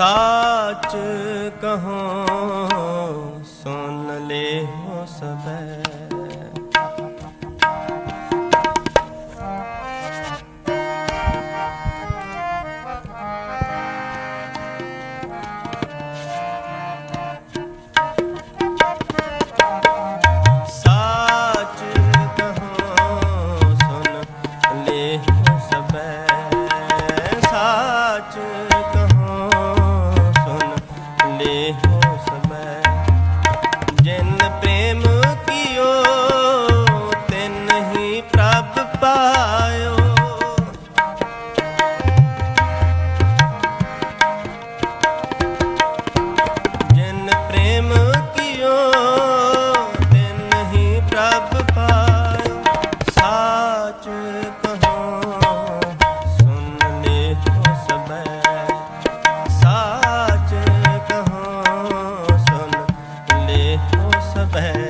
ਸਾਚ ਕਹੋ ਸੁਣ ਲੈ ਹੋ ਸਬੈ। बहन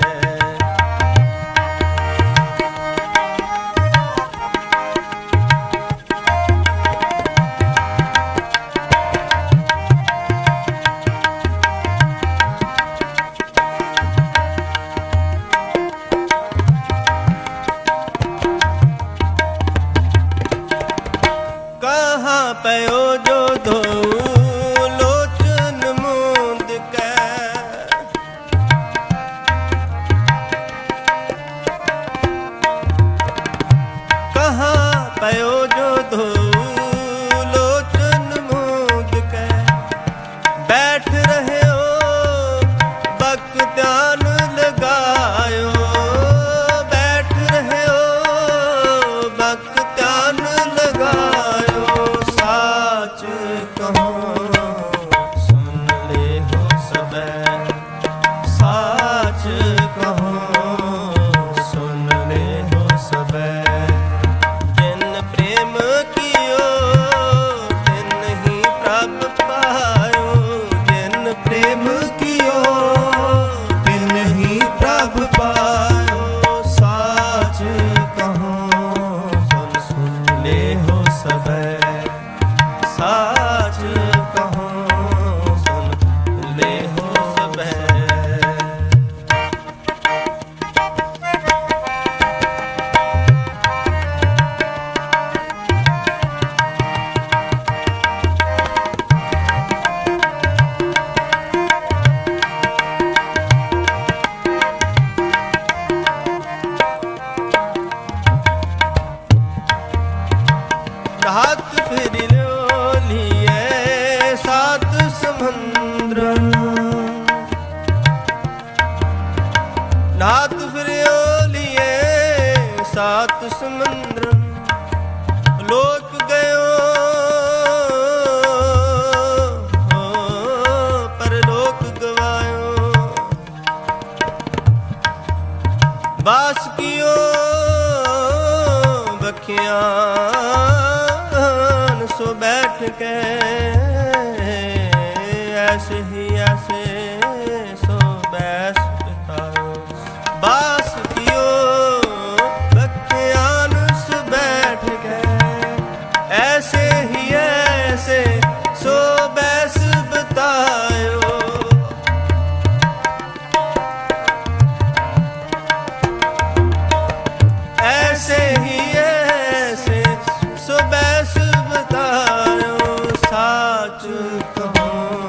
भक्ता ਨਾਤ ਫਿਰਿਓ ਲੀਏ ਸਾਤ ਸਮੁੰਦਰ, ਲੋਕ ਗਇਓ। ਪਰ ਲੋਕ ਗਵਾਇਓ। ਬਾਸ ਕੀਓ ਬਖਿਆਨ ਸੋ ਬੈਠ ਕੇ ਐਸੇ ਹੀ ਐਸੇ ਕਹਾਂ